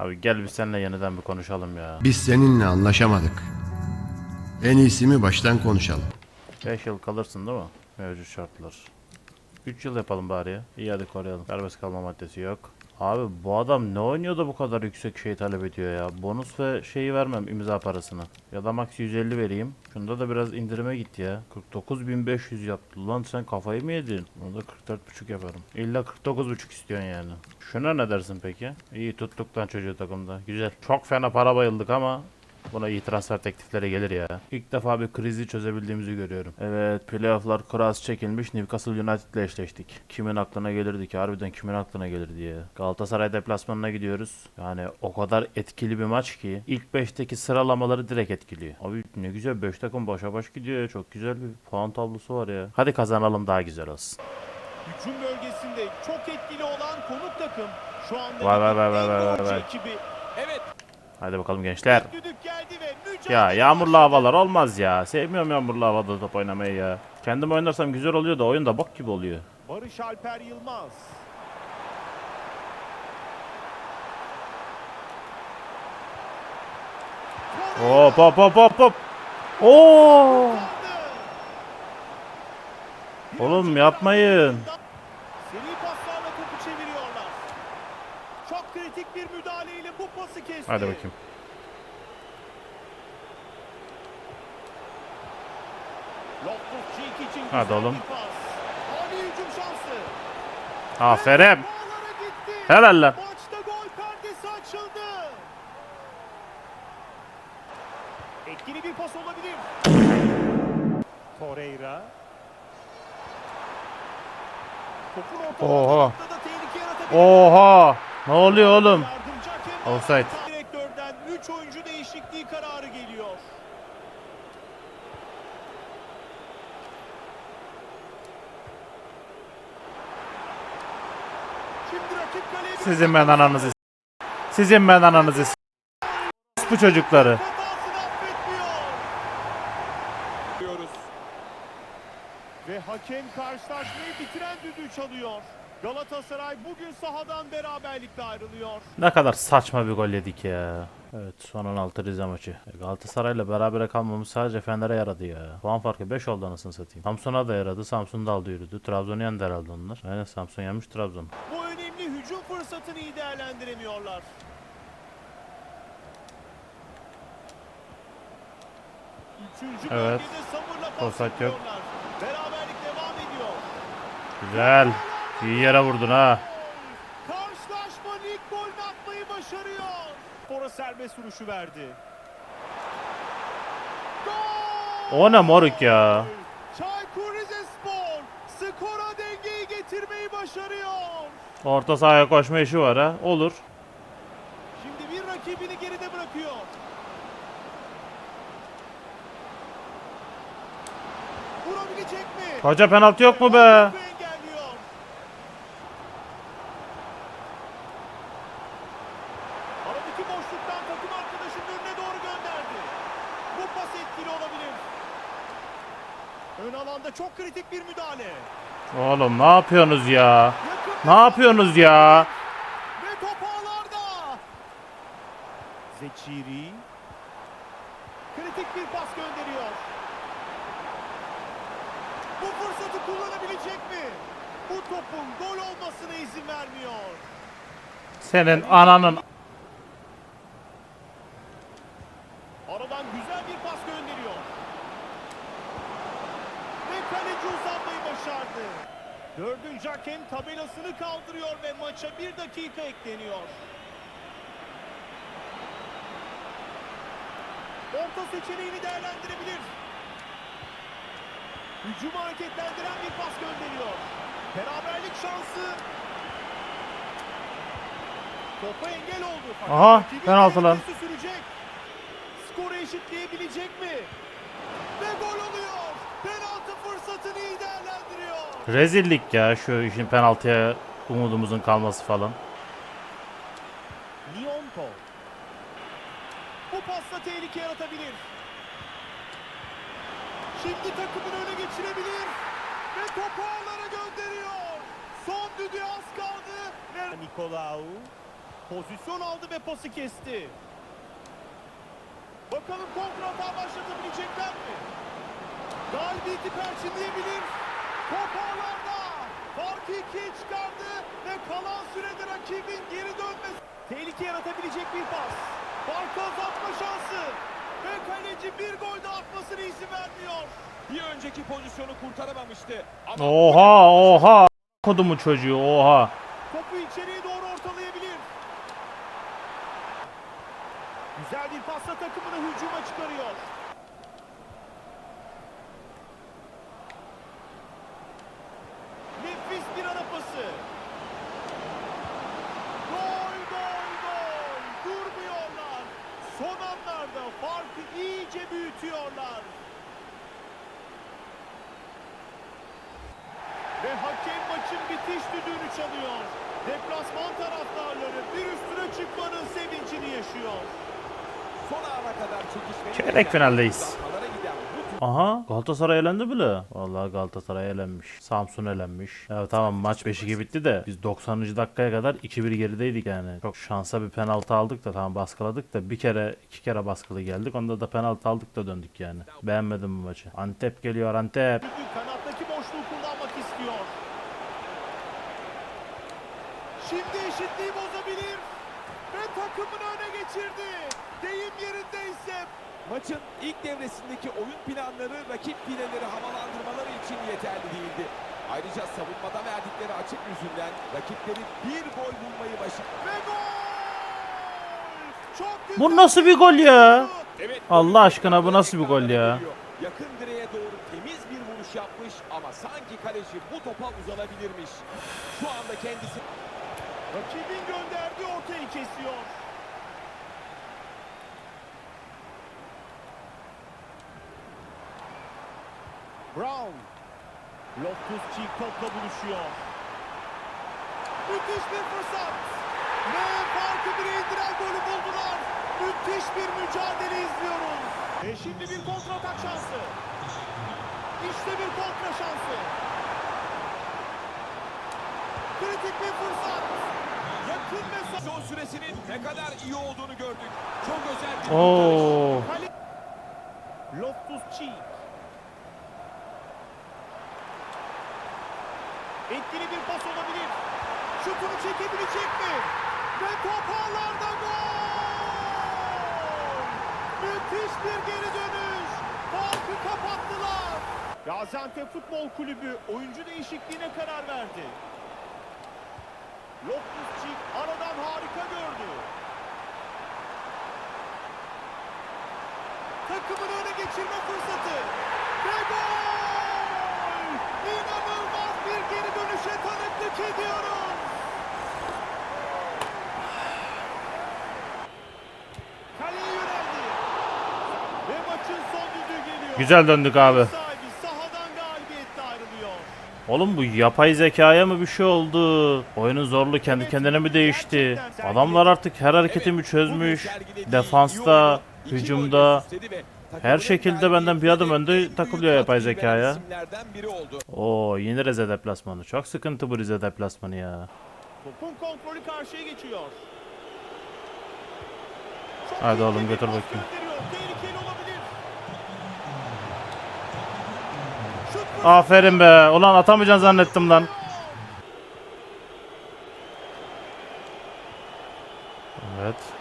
Abi gel biz seninle yeniden bir konuşalım ya. Biz seninle anlaşamadık. En iyisi mi baştan konuşalım. 5 yıl kalırsın değil mi? Mevcut şartlar. 3 yıl yapalım bari ya. İyi hadi koruyalım. Serbest kalma maddesi yok. Abi bu adam ne oynuyor da bu kadar yüksek şey talep ediyor ya. Bonus ve şeyi vermem imza parasını. Ya da max 150 vereyim. Şunda da biraz indirime git ya. 49.500 yaptı. Lan sen kafayı mı yedin? Bunu da 44.5 yaparım. İlla 49.5 istiyorsun yani. Şuna ne dersin peki? İyi tuttuk lan çocuğu takımda. Güzel. Çok fena para bayıldık ama Buna iyi transfer teklifleri gelir ya. İlk defa bir krizi çözebildiğimizi görüyorum. Evet playofflar cross çekilmiş Newcastle United ile eşleştik. Kimin aklına gelirdi ki harbiden kimin aklına gelirdi ya. Galatasaray deplasmanına gidiyoruz. Yani o kadar etkili bir maç ki ilk 5'teki sıralamaları direkt etkiliyor. Abi ne güzel 5 takım başa baş gidiyor ya. Çok güzel bir puan tablosu var ya. Hadi kazanalım daha güzel olsun. Hücum bölgesinde çok etkili olan konuk takım. Şu anda Vay vay vay vay vay vay. ekibi. Evet, Hadi bakalım gençler. düdük Ya yağmurlu havalar olmaz ya. Sevmiyorum yağmurlu havada top oynamayı ya. Kendim oynarsam güzel oluyor da oyun da bok gibi oluyor. Barış Alper Yılmaz. Hop hop hop hop hop. Oo! Oğlum yapmayın. Seri paslarla topu çeviriyorlar. Çok kritik bir müdahaleyle bu pası kesti. Hadi bakayım. Loftus-Cheek için Hadi oğlum. Aferin. Helal lan. Etkili bir pas olabilir. Torreira. Oha. Oha. Ne oluyor oğlum? Offside. Direktörden 3 oyuncu değişikliği kararı geliyor. Şimdi rakip kaleye bir Sizin ben ananızı Sizin ben ananızı Bu çocukları. Ve hakem karşılaşmayı bitiren düdüğü çalıyor. Galatasaray bugün sahadan beraberlikle ayrılıyor. Ne kadar saçma bir gol yedik ya. Evet son 16 Rize maçı. E, Galatasaray'la berabere kalmamız sadece Fener'e yaradı ya. Puan farkı 5 oldu anasını satayım. Samsun'a da yaradı. Samsun da aldı yürüdü. Trabzon'u yendi herhalde onlar. Aynen Samsun yenmiş Trabzon. Bu önemli hücum fırsatını iyi değerlendiremiyorlar. Üçüncü Evet. bölgede sabırla pas Offside yok. yapıyorlar. Beraberlik devam ediyor. Güzel. İyi yere vurdun ha. Karşılaşmanın ilk golünü atmayı başarıyor. Spora serbest vuruşu verdi. Gol! O ne moruk ya. Çaykur Rizespor skora dengeyi getirmeyi başarıyor. Orta sahaya koşma işi var ha. Olur. Şimdi bir rakibini geride bırakıyor. Vurabilecek mi? Hoca penaltı yok mu be? Topu engelliyor. Aradaki boşluktan takım arkadaşının önüne doğru gönderdi. Bu pas etkili olabilir. Ön alanda çok kritik bir müdahale. Oğlum ne yapıyorsunuz ya? Ne yapıyorsunuz ya? Ve top ağlarda. Zeçiri. Kritik bir pas gönderiyor. Bu fırsatı kullanabilecek mi? Bu topun gol olmasına izin vermiyor. Senin ananın Aradan güzel bir pas gönderiyor. Ve kaleci uzanmayı başardı. Dördüncü hakem tabelasını kaldırıyor ve maça bir dakika ekleniyor. Orta seçeneğini değerlendirebilir. Hücumu hareketlendiren bir pas gönderiyor. Beraberlik şansı. Topa engel oldu. Fakat Aha, rakibin penaltı lan. tehlikesi sürecek. Skoru eşitleyebilecek mi? Ve gol oluyor. Penaltı fırsatını iyi. Rezillik ya şu işin penaltıya umudumuzun kalması falan. Lionto. Bu pasla tehlike yaratabilir. Şimdi takımını öne geçirebilir. Ve topu ağlara gönderiyor. Son düdüğü az kaldı. Ve Nikolaou. Pozisyon aldı ve pası kesti. Bakalım kontrata başlatabilecekler mi? Galibiyeti perçinleyebilir. Top ağlarda. Farkı ikiye çıkardı ve kalan sürede rakibin geri dönmesi. Tehlike yaratabilecek bir pas. Farkı azaltma şansı. Ve kaleci bir gol daha atmasına izin vermiyor. Bir önceki pozisyonu kurtaramamıştı. Ama Oha oha. Kodumu çocuğu oha. Topu içeriye doğru ortalayabilir. Güzel bir pasla takımını hücuma çıkarıyor. Nefis bir ara pası. Gol gol gol. Durmuyorlar. Son anlarda farkı iyice büyütüyorlar. Ve hakem maçın bitiş düdüğünü çalıyor. Deplasman taraftarları bir üstüne çıkmanın sevincini yaşıyor. son ana kadar çekişmeli. Çeyrek finaldeyiz. Aha Galatasaray elendi bile. Vallahi Galatasaray elenmiş. Samsun elenmiş. Ya tamam maç 5-2 bitti de biz 90. dakikaya kadar 2-1 gerideydik yani. Çok şansa bir penaltı aldık da tamam baskıladık da bir kere iki kere baskılı geldik. Onda da penaltı aldık da döndük yani. Beğenmedim bu maçı. Antep geliyor Antep. Kanattaki boşluğu kullanmak istiyor. Şimdi eşitliği bozabilir. Ve takımını öne geçirdi. Deyim yerindeyse Maçın ilk devresindeki oyun planları rakip fileleri havalandırmaları için yeterli değildi. Ayrıca savunmada verdikleri açık yüzünden rakipleri bir gol bulmayı başardı. ve gol! Çok güzel. Bu nasıl bir gol ya? Evet, Allah aşkına bu nasıl bir gol ya? Yakın direğe doğru temiz bir vuruş yapmış ama sanki kaleci bu topa uzanabilirmiş. Şu anda kendisi Rakibin gönderdiği ortayı kesiyor. Brown. Loftus-Cheek topla buluşuyor. Müthiş bir fırsat. Ve farkı bire indiren golü buldular. Müthiş bir mücadele izliyoruz. Ve şimdi bir kontratak şansı. İşte bir kontra şansı. Kritik bir fırsat. Yakın mesafe. son süresinin ne kadar iyi olduğunu gördük. Çok özel bir Oo. Kale... Loftus-Cheek. Etkili bir pas olabilir. Şutunu çekebilecek mi? Ve top gol! Müthiş bir geri dönüş. Farkı kapattılar. Gaziantep Futbol Kulübü oyuncu değişikliğine karar verdi. Loftus-Cheek aradan harika gördü. takımını öne geçirme fırsatı. Ve gol! Bir geri dönüşe tanıklık ediyoruz. Kaleye yöneldi. Ve maçın son düdüğü geliyor. Güzel döndük abi. Oğlum bu yapay zekaya mı bir şey oldu? Oyunun zorluğu kendi kendine mi değişti? Adamlar artık her hareketimi çözmüş. Defansta, hücumda, her şekilde benden bir adım önde takılıyor yapay zekaya. Biri oldu. Oo yeni Rize deplasmanı. Çok sıkıntı bu Rize deplasmanı ya. Topun kontrolü karşıya geçiyor. Hadi oğlum, götür bakayım. Aferin be. Ulan atamayacaksın zannettim lan. Evet.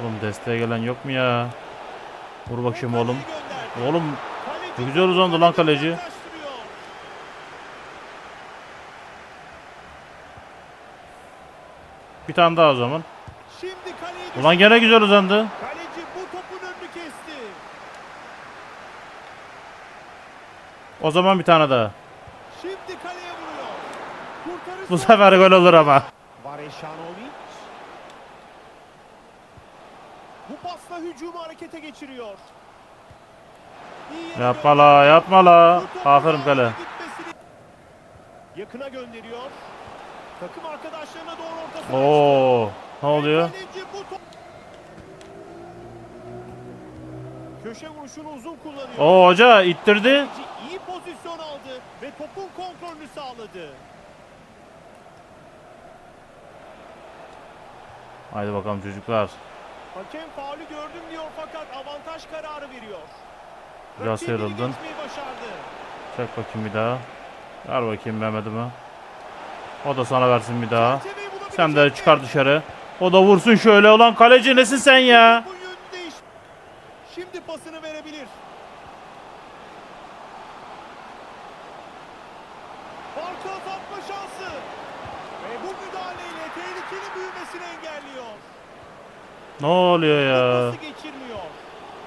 Oğlum desteğe gelen yok mu ya? Vur bakayım oğlum. Oğlum güzel uzandı lan kaleci. bir tane daha o zaman. Şimdi kaleye düştü. Ulan gene güzel uzandı. Kaleci bu topun önünü kesti. O zaman bir tane daha. Şimdi kaleye vuruyor. Kurtarış Bu sefer gol olur ama. Varešanović. Bu pasla hücumu harekete geçiriyor. İyi Yapma la yapma la. Aferin kale. Yakına gönderiyor. Takım arkadaşlarına doğru ortasına Oo. Ne oluyor? Köşe vuruşunu uzun kullanıyor. Oo hoca ittirdi. İyi pozisyon aldı ve topun kontrolünü sağladı. Haydi bakalım çocuklar. Hakem faulü gördüm diyor fakat avantaj kararı veriyor. Biraz Rakibini sıyrıldın. geçmeyi başardı. Çek bakayım bir daha. Ver bakayım Mehmet'ime. O da sana versin bir daha. Çerçeveyi bulabilecek Sen de mi? çıkar dışarı. O da vursun şöyle. Ulan kaleci nesin sen ya? Bu yönü değiş. Şimdi pasını verebilir. Farkı azaltma şansı. Ve bu müdahaleyle tehlikenin büyümesini engelliyor. Ne oluyor ya? Pası geçirmiyor.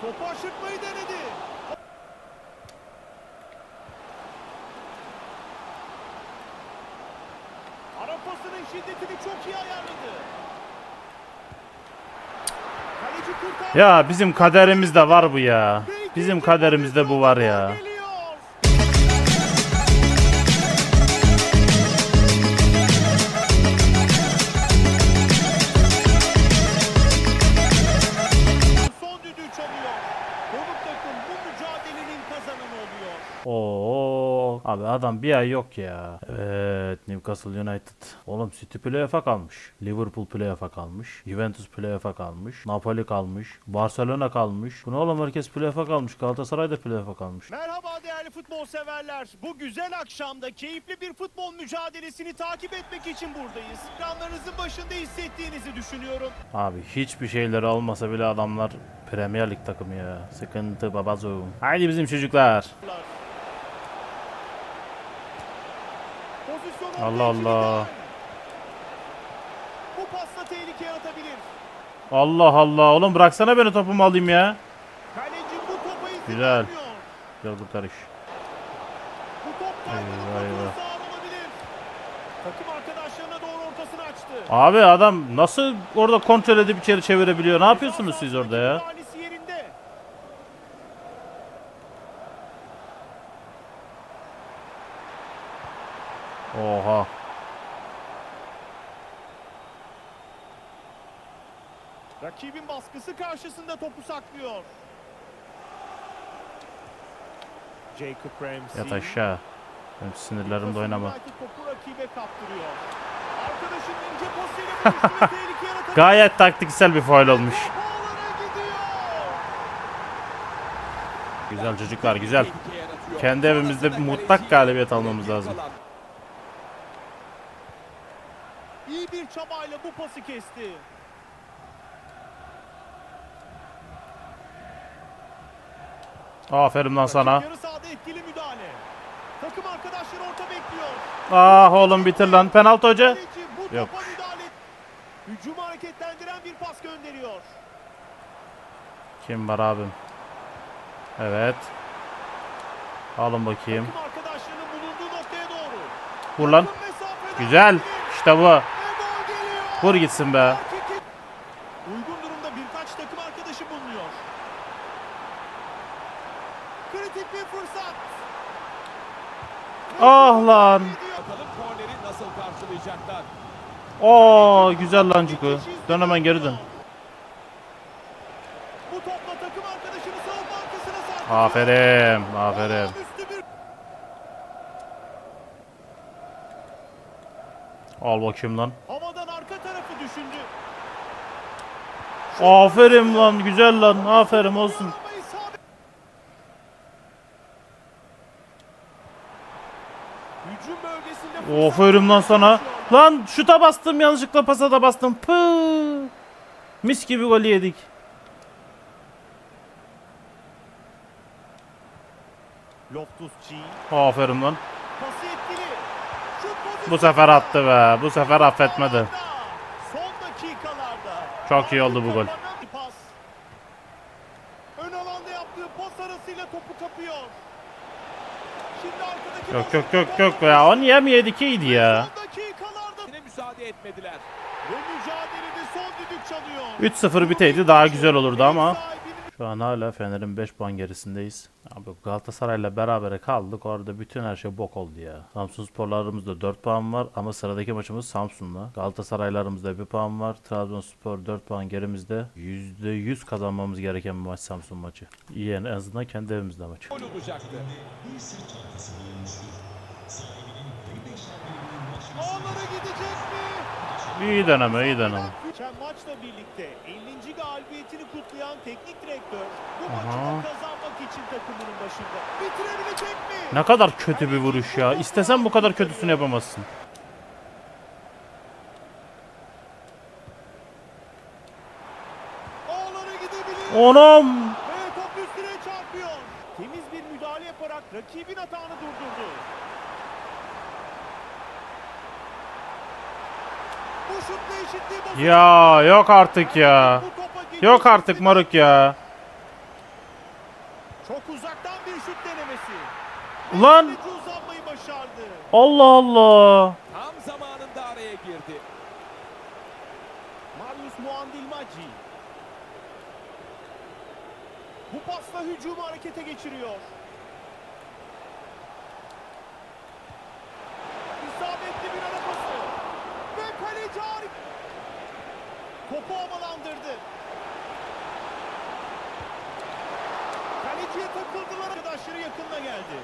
Topu aşırtmayı denedi. Ara pasının şiddetini çok iyi ayarladı. Kaleci kurtardı. Ya bizim kaderimizde var bu ya. Bizim kaderimizde bu var ya. Abi adam bir ay yok ya. Evet Newcastle United. Oğlum City playoff'a kalmış. Liverpool playoff'a kalmış. Juventus playoff'a kalmış. Napoli kalmış. Barcelona kalmış. Bu ne oğlum herkes playoff'a kalmış. Galatasaray da playoff'a kalmış. Merhaba değerli futbol severler. Bu güzel akşamda keyifli bir futbol mücadelesini takip etmek için buradayız. Ekranlarınızın başında hissettiğinizi düşünüyorum. Abi hiçbir şeyleri olmasa bile adamlar Premier Lig takımı ya. Sıkıntı babazum. Haydi bizim çocuklar. Pozisyon Allah Allah. Bu pasla tehlike yaratabilir. Allah Allah. Oğlum bıraksana beni topumu alayım ya. Kaleci bu topa izin Güzel. vermiyor. Gel kurtarış. Bu top Eyvah, Tayfun'un eyvah. Takım arkadaşlarına doğru ortasını açtı. Abi adam nasıl orada kontrol edip içeri çevirebiliyor? Ne yapıyorsunuz siz orada ya? Oha. Rakibin baskısı karşısında topu saklıyor. Jacob Ramsey. Yat aşağı. Benim sinirlerimde oynama. Gayet taktiksel bir faul olmuş. Güzel çocuklar güzel. Kendi evimizde bir mutlak galibiyet almamız lazım. kalan. İyi bir çabayla bu pası kesti. Aferin lan sana. Yarı sahada etkili müdahale. Takım arkadaşları orta bekliyor. Ah oğlum bitir lan. Penaltı hoca. Yok. Hücumu hareketlendiren bir pas gönderiyor. Kim var abim? Evet. Alın bakayım. Vur lan. Güzel. İşte bu. Vur gitsin be. Uygun durumda birkaç takım arkadaşı bulunuyor. Kritik bir fırsat. Ah lan. Bakalım korneri nasıl karşılayacaklar. Oo güzel lan Cuku. Dön hemen geri dön. Bu topla takım arkadaşını savunma arkasına sarkıtıyor. Aferin. Aferin. Al bakayım lan. Aferin lan. Güzel lan. Aferin olsun. Aferin lan sana. Lan şuta bastım yanlışlıkla pasa da bastım. Pıh. Mis gibi gol yedik. Loftus-Cheek Aferin lan. Bu sefer attı be. Bu sefer affetmedi. Çok iyi oldu bu gol. Ön alanda yaptığı pas arasıyla topu kapıyor. Şimdi arkadaki Yok yok yok yok ya. O niye mi yedik iyiydi ya. Son dakikalarda Yine müsaade etmediler. ve mücadelede son düdük çalıyor. 3-0 biteydi daha güzel olurdu ama. Şu an hala Fener'in 5 puan gerisindeyiz. Abi Galatasaray'la berabere kaldık. Orada bütün her şey bok oldu ya. Samsun Sporlarımızda 4 puan var ama sıradaki maçımız Samsun'la. Galatasaraylarımızda 1 puan var. Trabzonspor 4 puan gerimizde. %100 kazanmamız gereken bir maç Samsun maçı. İyi yani en azından kendi evimizde maç. Gol olacaktı. ağlara gidecek mi? İyi deneme, iyi deneme. Geçen maçla birlikte 50. galibiyetini kutlayan teknik direktör bu Aha. maçı da kazanmak için takımının başında. Bitirebilecek mi? Ne kadar kötü bir vuruş ya. İstesen bu kadar kötüsünü yapamazsın. Onam. Ve top üstüne çarpıyor. Temiz bir müdahale yaparak rakibin atağını durdurdu. Bu şutla eşitliği bozuldu. Ya yok artık ya. Yok artık moruk ya. Çok uzaktan bir şut denemesi. Ulan. Allah Allah. Tam zamanında araya girdi. Marius Muandilmacci. Bu pasla hücumu harekete geçiriyor. İsabetli bir ara pası. Ve kaleci harika. Topu havalandırdı. Kaleciye takıldılar. Arkadaşları yakınına geldi.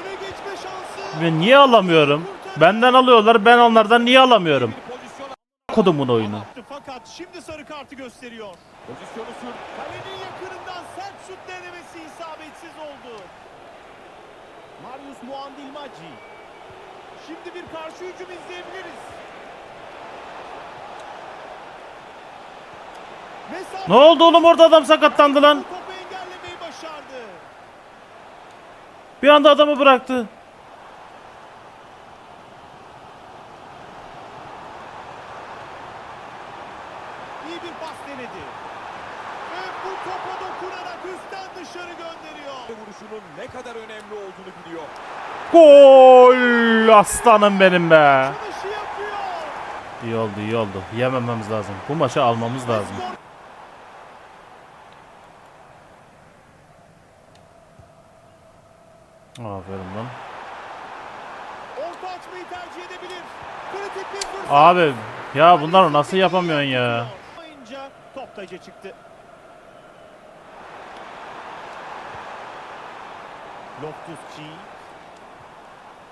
Öne geçme şansı. Ben niye alamıyorum? Benden alıyorlar ben onlardan niye alamıyorum? Kodumun oyunu. Fakat şimdi sarı kartı gösteriyor. Pozisyonu sürdü. Kalenin yakınından sert şut denemesi isabetsiz oldu. Marius Muandilmacci. Şimdi bir karşı hücum izleyebiliriz. Mesafe Ne oldu oğlum orada adam sakatlandı lan. topu engellemeyi başardı. Bir anda adamı bıraktı. İyi bir pas denedi. Ve bu topa dokunarak üstten dışarı gönderiyor. Vuruşunun ne kadar önemli olduğunu biliyor. Gol! Aslanım benim be. İyi oldu iyi oldu. Yemememiz lazım. Bu maçı almamız lazım. Aferin lan. Abi ya bunları nasıl yapamıyorsun ya? Yapmayınca top taca çıktı.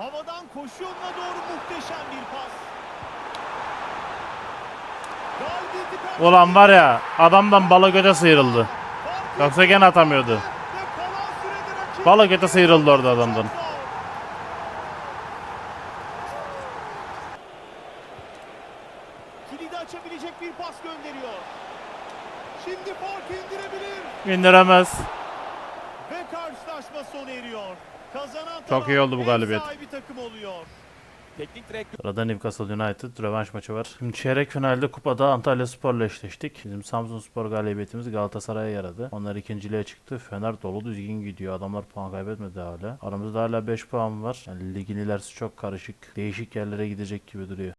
Havadan koşu yoluna doğru muhteşem bir pas. Ulan var ya adamdan bala göte sıyrıldı. Yoksa gene atamıyordu. Bala göte sıyrıldı orada adamdan. Kilidi açabilecek bir pas gönderiyor. Şimdi farkı indirebilir. İndiremez. Ve karşılaşma sona eriyor. Kazanan Çok iyi oldu bu galibiyet. Oluyor. Teknik direktör Sırada Newcastle United rövanş maçı var. Şimdi çeyrek finalde kupada Antalya Spor'la eşleştik. Bizim Samsun Spor galibiyetimiz Galatasaray'a yaradı. Onlar ikinciliğe çıktı. Fener dolu düzgün gidiyor. Adamlar puan kaybetmedi hala. Aramızda hala 5 puan var. Yani ligin ilerisi çok karışık. Değişik yerlere gidecek gibi duruyor.